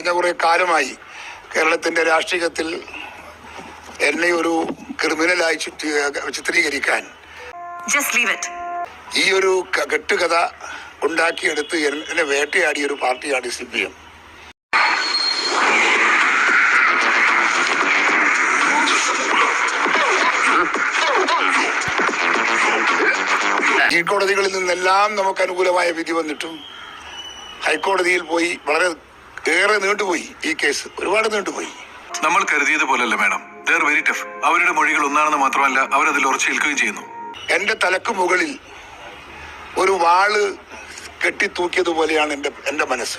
കഴിഞ്ഞ കുറെ കാലമായി കേരളത്തിന്റെ രാഷ്ട്രീയത്തിൽ എന്നെ ഒരു ക്രിമിനലായി ചിത്രീകരിക്കാൻ ഈ ഒരു കെട്ടുകഥ ഉണ്ടാക്കിയെടുത്ത് എന്നെ വേട്ടയാടിയ ഒരു പാർട്ടിയാണ് സി പി എം കീഴ്ക്കോടതികളിൽ നിന്നെല്ലാം നമുക്ക് അനുകൂലമായ വിധി വന്നിട്ടും ഹൈക്കോടതിയിൽ പോയി വളരെ ഏറെ നീണ്ടുപോയി ഈ കേസ്. ഒരുപാട് നീണ്ടുപോയി. നമ്മൾ കരുതിയത് പോലല്ല മാഡം ദർ വെരി ടഫ് അവരുടെ മൊഴികൾ ഒന്നാണെന്ന് മാത്രമല്ല അവരതിൽ ഉറച്ചേൽക്കുകയും ചെയ്യുന്നു. എന്റെ തലക്ക് മുകളിൽ ഒരു വാൾ കെട്ടിത്തൂക്കിയതുപോലെയാണ് എന്റെ എന്റെ മനസ്സ്.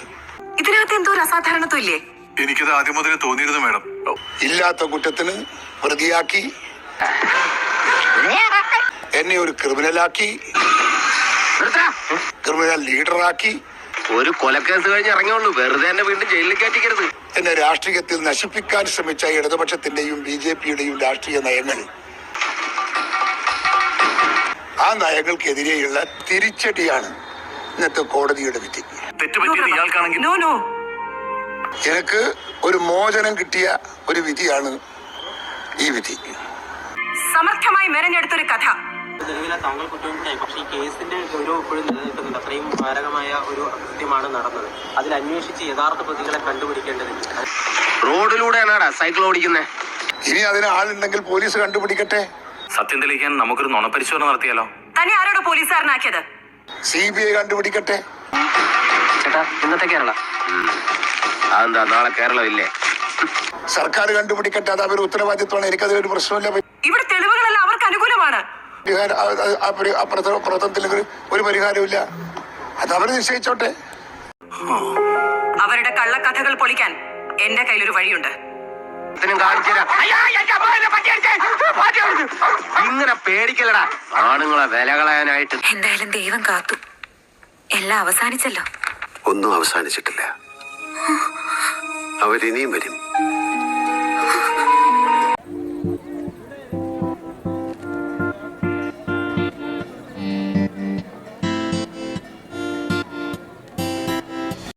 ഇതിനകത്ത് എന്തോ ഒരു എനിക്കത് ആദ്യം മുതലേ തോന്നിയിരുന്നു മാഡം. ഇല്ലാത്ത കുറ്റത്തിന് പ്രതിയാക്കി. എന്നെ ഒരു ക്രിമിനലാക്കി. ക്രിമിനൽ ലീഡറാക്കി. ഒരു കൊലക്കേസ് കഴിഞ്ഞ് ഇറങ്ങിയുള്ളൂ. വെറുതെ എന്നെ വീണ്ടും ജയിലിൽ കയറ്റിക്കരുത്. എന്നെ രാഷ്ട്രീയത്തിൽ നശിപ്പിക്കാൻ ശ്രമിച്ച ഇടതുപക്ഷത്തിന്റെയും ബി ജെ പിയുടെയും രാഷ്ട്രീയ നയങ്ങൾ ആ നയങ്ങൾക്കെതിരെയുള്ള തിരിച്ചടിയാണ് ഇന്നത്തെ കോടതിയുടെ വിധി. എനിക്ക് ഒരു മോചനം കിട്ടിയ ഒരു വിധിയാണ് ഈ വിധി. സമർത്ഥമായി മെനഞ്ഞെടുത്തൊരു കഥ. നിലവിലെ താങ്കൾ കുറ്റവാളിയായി പക്ഷേ ഈ കേസിന്റെ ഗൗരവം ഇപ്പോഴും നിലനിൽക്കുന്നുണ്ട്. അത്രയും മാരകമായ ഒരു അകൃത്യമാണ് നടന്നത്. അതിൽ അന്വേഷിച്ച് യഥാർത്ഥ പ്രതികളെ കണ്ടുപിടിക്കേണ്ടതുണ്ട് റോഡിലൂടെയാണാടാ സൈക്കിൾ ഓടിക്കുന്നത് ഇനി അതിന് ആളുണ്ടെങ്കിൽ പോലീസ് കണ്ടുപിടിക്കട്ടെ? സത്യം തെളിയിക്കാൻ നമുക്കൊരു നുണപരിശോധന നടത്തിയാലോ? തന്നെ ആരോട് പോലീസുകാരനാക്കിയത്? സി ബി ഐ കണ്ടുപിടിക്കട്ടെ. ചേട്ടാ ഇന്നത്തെ കേരള. അതെന്താ നാളെ കേരളം ഇല്ലേ? സർക്കാർ കണ്ടുപിടിക്കട്ടെ. അത് അവർ ഉത്തരവാദിത്വമാണ്. എനിക്കതിലൊരു പ്രശ്നമില്ല ഇവിടെ തെളിവുകളെല്ലാം അവർക്ക് അനുകൂലമാണ്. പരിഹാരം ഒരു- പരിഹാരമില്ല അത് അവർ നിശ്ചയിച്ചോട്ടെ. അവരുടെ കള്ളക്കഥകൾ പൊളിക്കാൻ എന്റെ കയ്യിലൊരു വഴിയുണ്ട്. ഇങ്ങനെ പേടിക്കലടാ. ആണുങ്ങളെ വില കളയാനായിട്ട്. എന്തായാലും ദൈവം കാത്തു. എല്ലാം അവസാനിച്ചല്ലോ. ഒന്നും അവസാനിച്ചിട്ടില്ല. അവരിനിയും വരും.